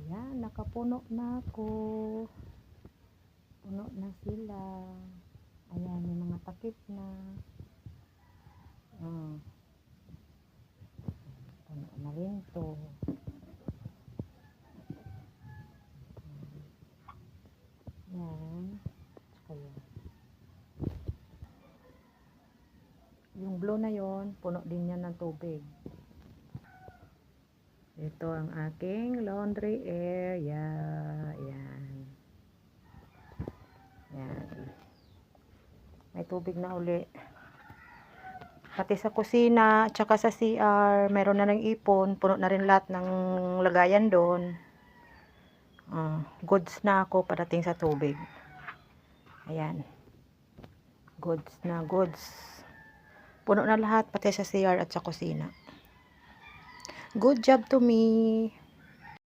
Ayan, nakapuno na ako. Puno na sila. Ayan, may mga takip na. Mm. Puno na rin to. Yan. Tsaka. Yung blue na yon puno din yan ng tubig. Ito ang aking laundry area. Yan. Yan. May tubig na uli. Pati sa kusina, tsaka sa CR, meron na ng ipon. Puno na rin lahat ng lagayan doon. Ah, goods na ako parating sa tubig. Ayan. Goods na goods. Puno na lahat, pati sa CR at sa kusina. Good job to me.